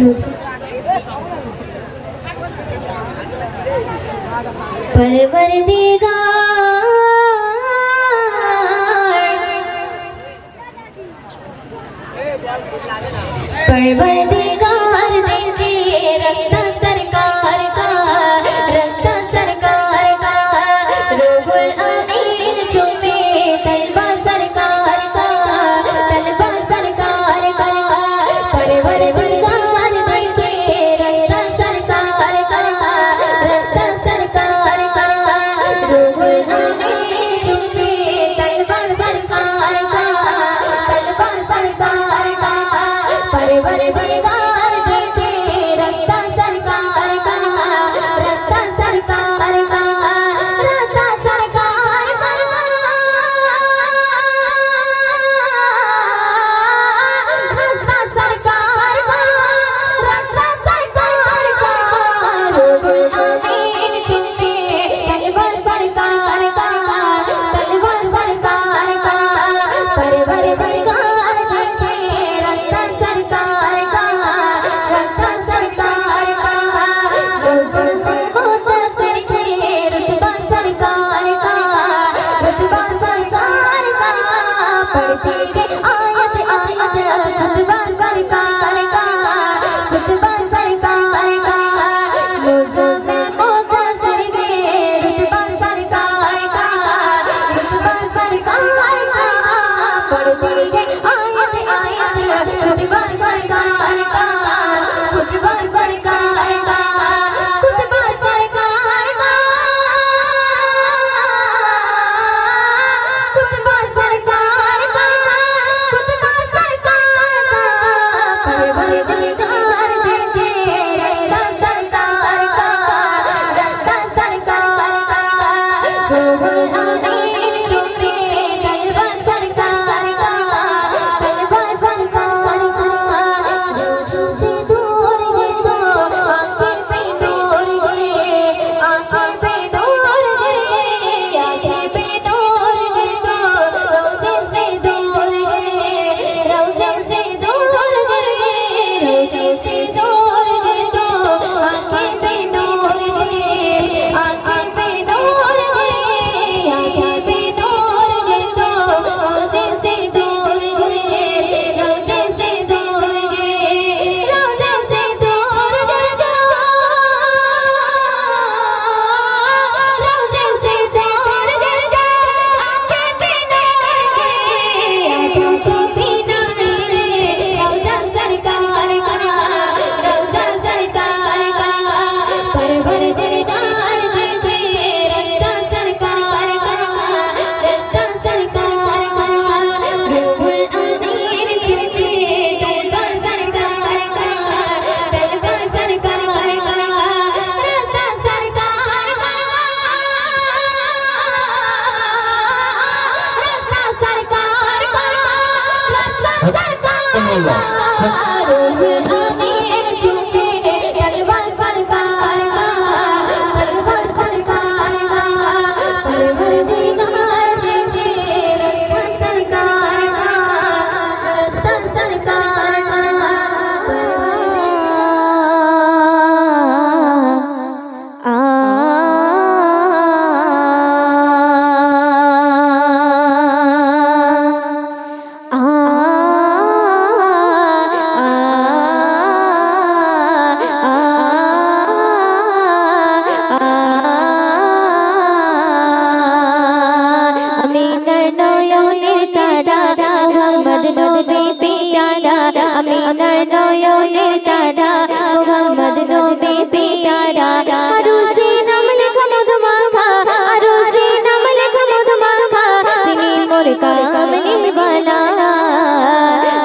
রয়েছে পরবর পরবর দিগার। দিন রাস্তা নয়নের তারা মোহাম্মদ নবী পিয়ারা আরও সে নাম লেখা মধু মাখা আরও সে নাম লেখা মধু মাখা তিনি মোর কামলি বালা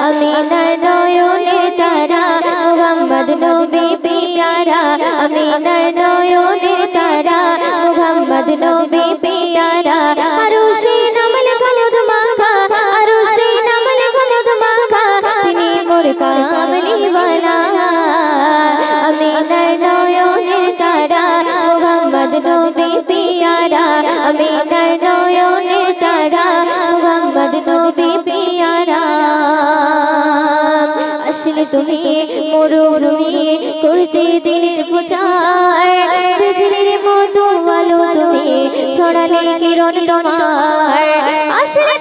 আমি নার নয়নের তারা মোহাম্মদ নবী পিয়ারা আমি নার মোহাম্মদ নবী পিয়ারা। আসলে তুমি মরুভূমি করতে দিনের পূজায় বিজলির মতো ভালো তুমি ছড়ালে কিরণ তোমার আসলে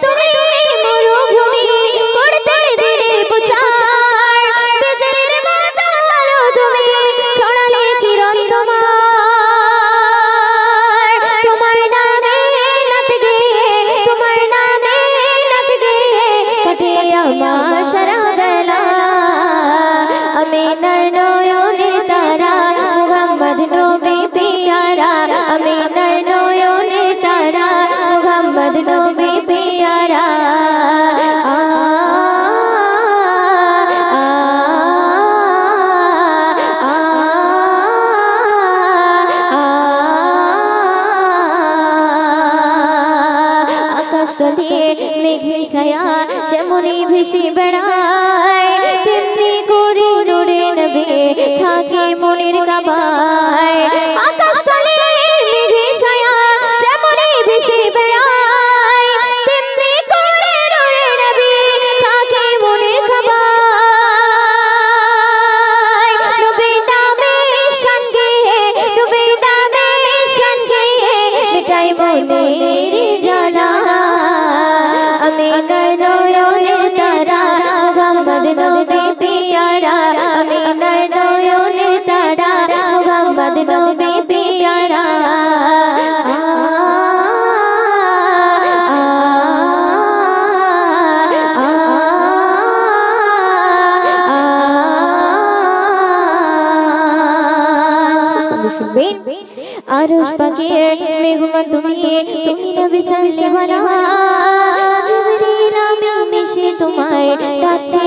নবী পেয়ারা 拜拜 বলে ঘুমা তুমি তুমি নবী সাল্লাল্লাহু আলাইহি ওয়া সাল্লাম। জিবরিল আমি এসে তোমায় ডাকছি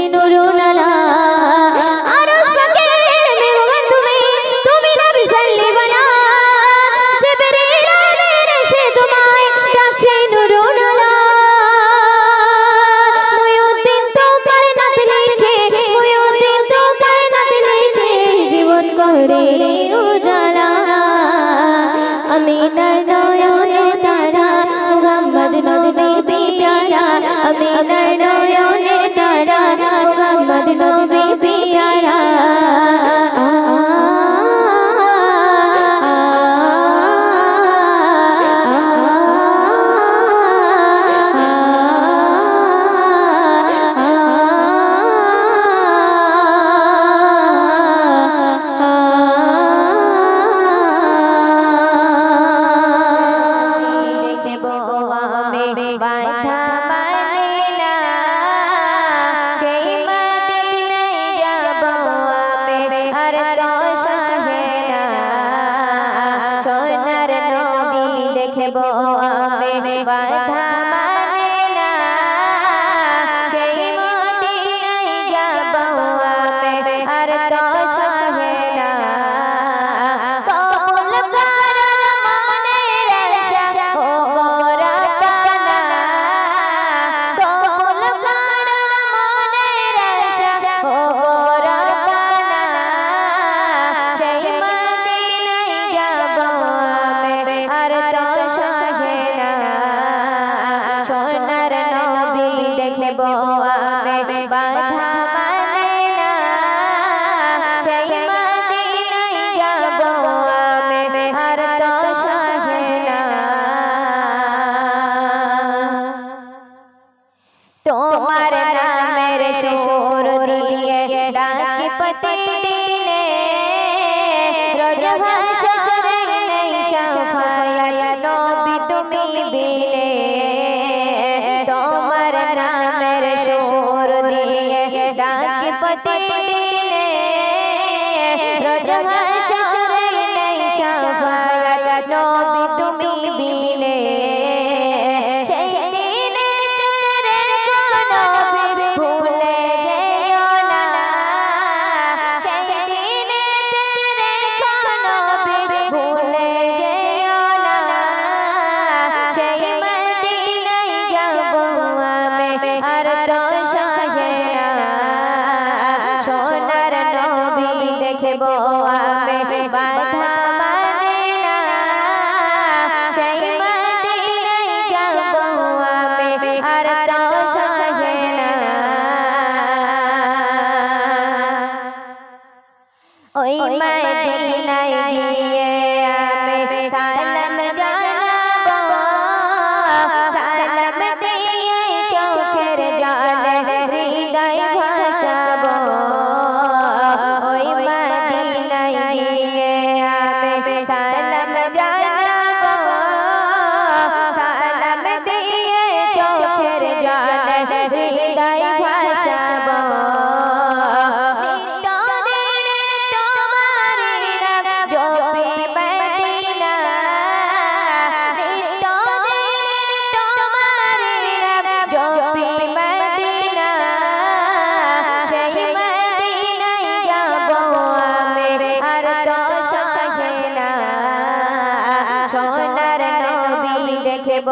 পতি দিনে রোজ হাসরে নেই শাফায়াত নবী তুমি বিলে তোমার নামের সুর দিয়ে ডাকে দিনে রোজ হাসরে নেই শাফায়াত দেখব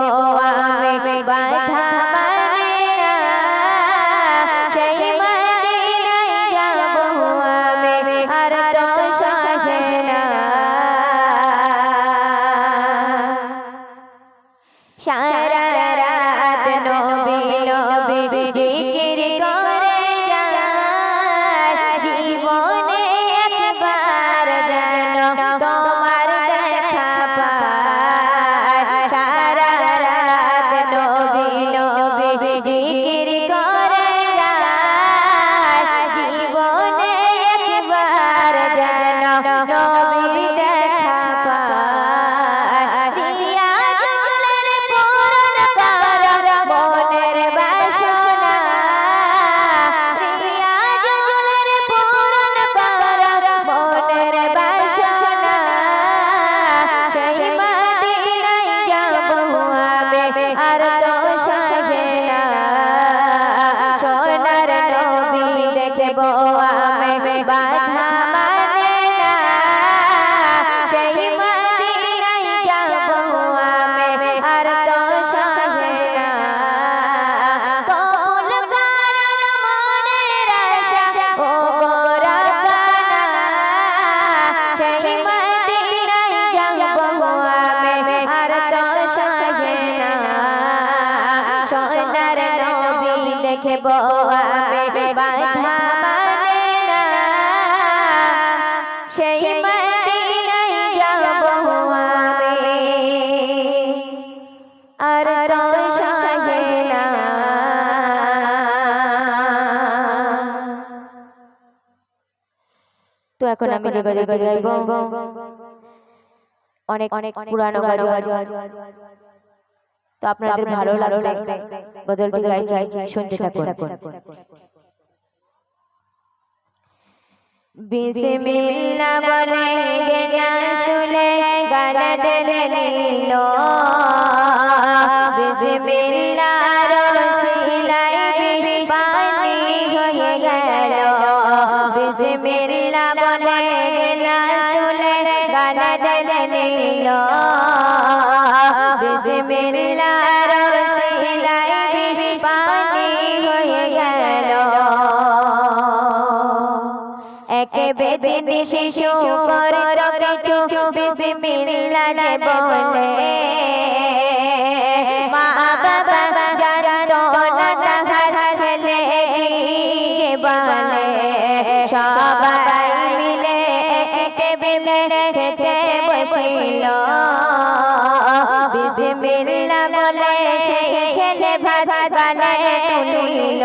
আমি বাধা দেখব আমি বাধা মানে না সেই মদিনায় যাব আমি। আর তো সহে না। তো এখন আমি গাইব অনেক অনেক পুরানো গাজল। তো আপনাদের ভালো লাগবে গজলটি গাইছি শুনতে থাকুন। বিসমিল্লাহ বলে গালা ডেলে নিল। বিসমিল্লাহ একে বেদিন শিশু করে কিছু বিসমিল্লাহ বলে। মা বাবা জানো না তাহার ছেলে যে বলে। সবাই মিলে একে খেতে বসিল। বিসমিল্লাহ বলে সেই ছেলে ভাত বালে তুলিল।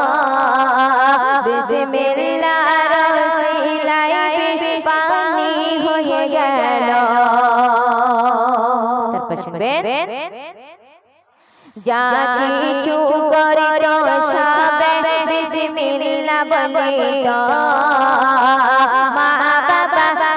যা কিছু করিল সবে বিসমিল্লাহ বলিল মা বাবা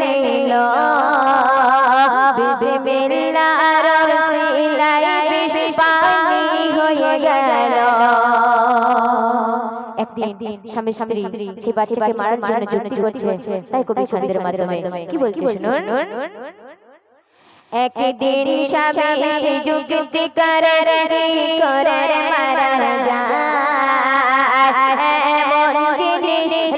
নিল। বিসমিল্লাহ রসিলাই বিষ পানি হয়ে গেল একদিন স্বামী স্ত্রী সেই বাচ্চাকে মারার জন্য যুক্তি করছে। তাই কবি ছন্দের মাধ্যমে। কি বলছে শুনুন। একদিন স্বামী যুক্তি করে কি করে মারা যায়। এমন জিনিস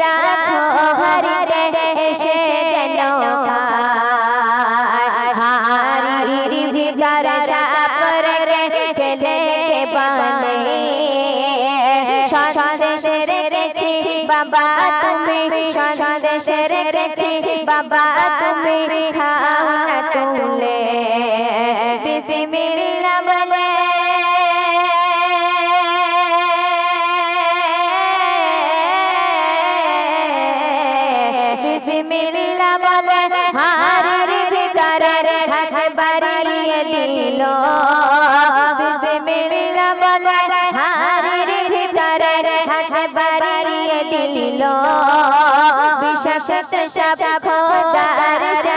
তুমি খাও না তুলে বিসমিল্লাহ বলে বিসমিল্লাহ বলে হারের ভিতরে হাত বাড়িয়ে দিল বিসমিল্লাহ বলে হারের ভিতরে হাত বাড়িয়ে দিল বিষাক্ত সাপ খোদার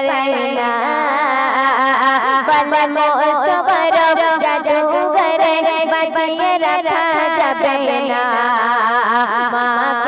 পারে না বলে মোস্তফার জাদুঘরে বাজিয়ে রাখা যাবে না মাকে